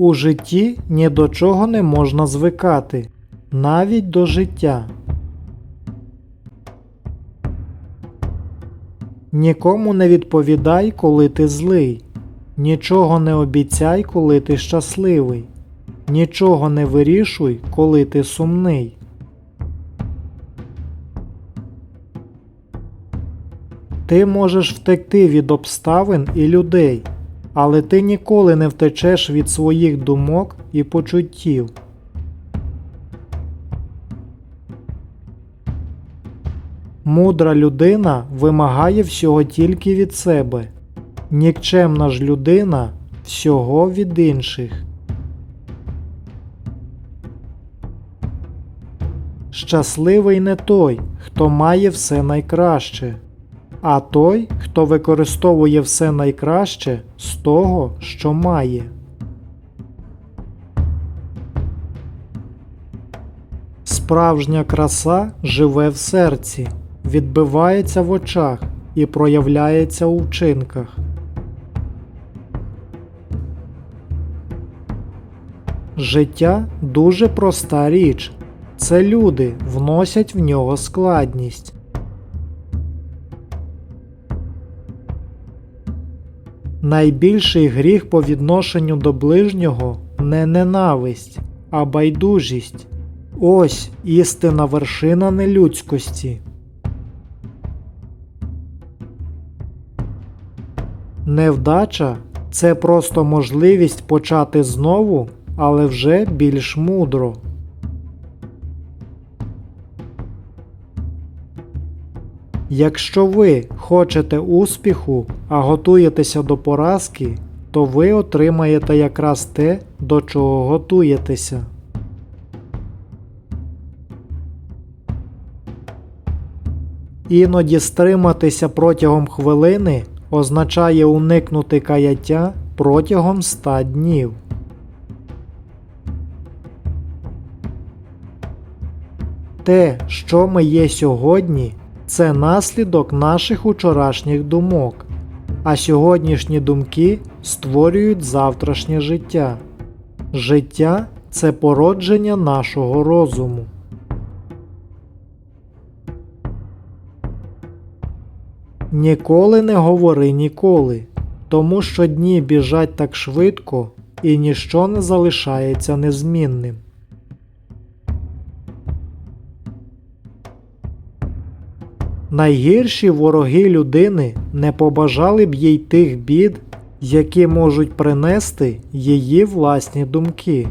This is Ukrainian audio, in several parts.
У житті ні до чого не можна звикати, навіть до життя. Нікому не відповідай, коли ти злий. Нічого не обіцяй, коли ти щасливий. Нічого не вирішуй, коли ти сумний. Ти можеш втекти від обставин і людей, але ти ніколи не втечеш від своїх думок і почуттів. Мудра людина вимагає всього тільки від себе. Нікчемна ж людина всього від інших. Щасливий не той, хто має все найкраще, а той, хто використовує все найкраще з того, що має. Справжня краса живе в серці, відбивається в очах і проявляється у вчинках. Життя дуже проста річ. Це люди вносять в нього складність. Найбільший гріх по відношенню до ближнього не ненависть, а байдужість. Ось істина вершина нелюдськості. Невдача це просто можливість почати знову, але вже більш мудро. Якщо ви хочете успіху, а готуєтеся до поразки, то ви отримаєте якраз те, до чого готуєтеся. Іноді стриматися протягом хвилини означає уникнути каяття протягом ста днів. Те, що ми є сьогодні, це наслідок наших учорашніх думок, а сьогоднішні думки створюють завтрашнє життя. Життя це породження нашого розуму. Ніколи не говори ніколи, тому що дні біжать так швидко і ніщо не залишається незмінним. Найгірші вороги людини не побажали б їй тих бід, які можуть принести її власні думки.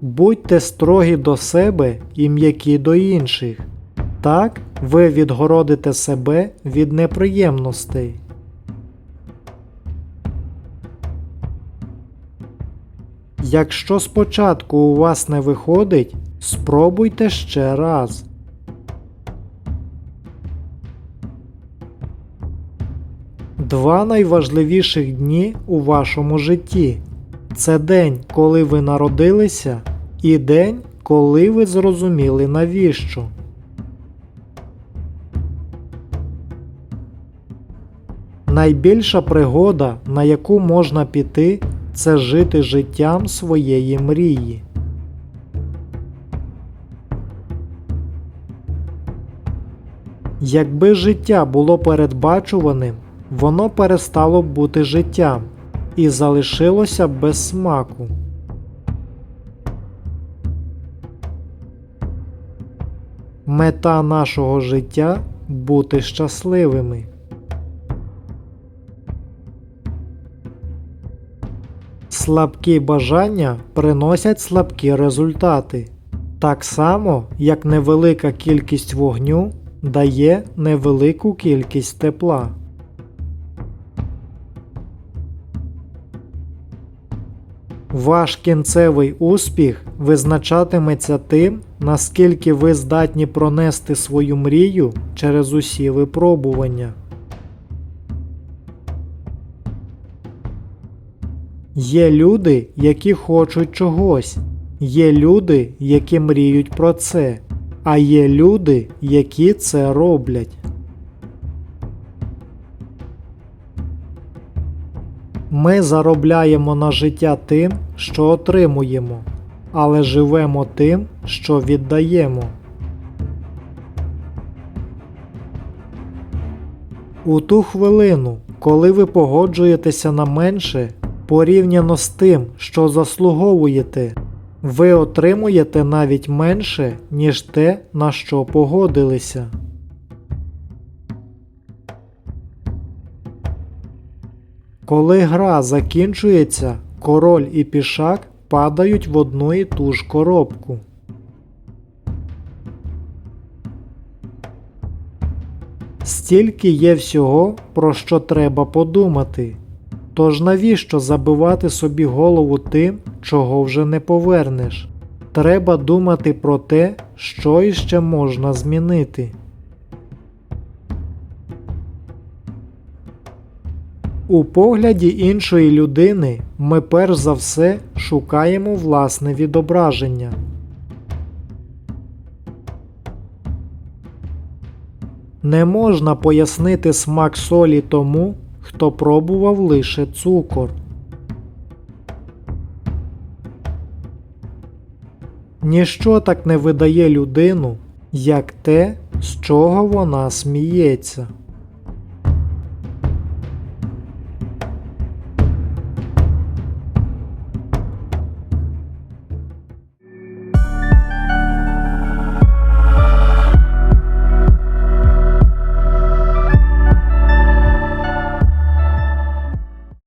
Будьте строгі до себе і м'які до інших. Так ви відгородите себе від неприємностей. Якщо спочатку у вас не виходить, спробуйте ще раз. Два найважливіших дні у вашому житті це день, коли ви народилися, і день, коли ви зрозуміли навіщо. Найбільша пригода, на яку можна піти, це жити життям своєї мрії. Якби життя було передбачуваним, воно перестало б бути життям і залишилося без смаку. Мета нашого життя бути щасливими. Слабкі бажання приносять слабкі результати. Так само, як невелика кількість вогню дає невелику кількість тепла. Ваш кінцевий успіх визначатиметься тим, наскільки ви здатні пронести свою мрію через усі випробування. Є люди, які хочуть чогось, є люди, які мріють про це, а є люди, які це роблять. Ми заробляємо на життя тим, що отримуємо, але живемо тим, що віддаємо. У ту хвилину, коли ви погоджуєтеся на менше, порівняно з тим, що заслуговуєте, ви отримуєте навіть менше, ніж те, на що погодилися. Коли гра закінчується, король і пішак падають в одну і ту ж коробку. Стільки є всього, про що треба подумати. Тож навіщо забивати собі голову тим, чого вже не повернеш? Треба думати про те, що іще можна змінити. У погляді іншої людини ми перш за все шукаємо власне відображення. Не можна пояснити смак солі тому, хто пробував лише цукор. Ніщо так не видає людину, як те, з чого вона сміється.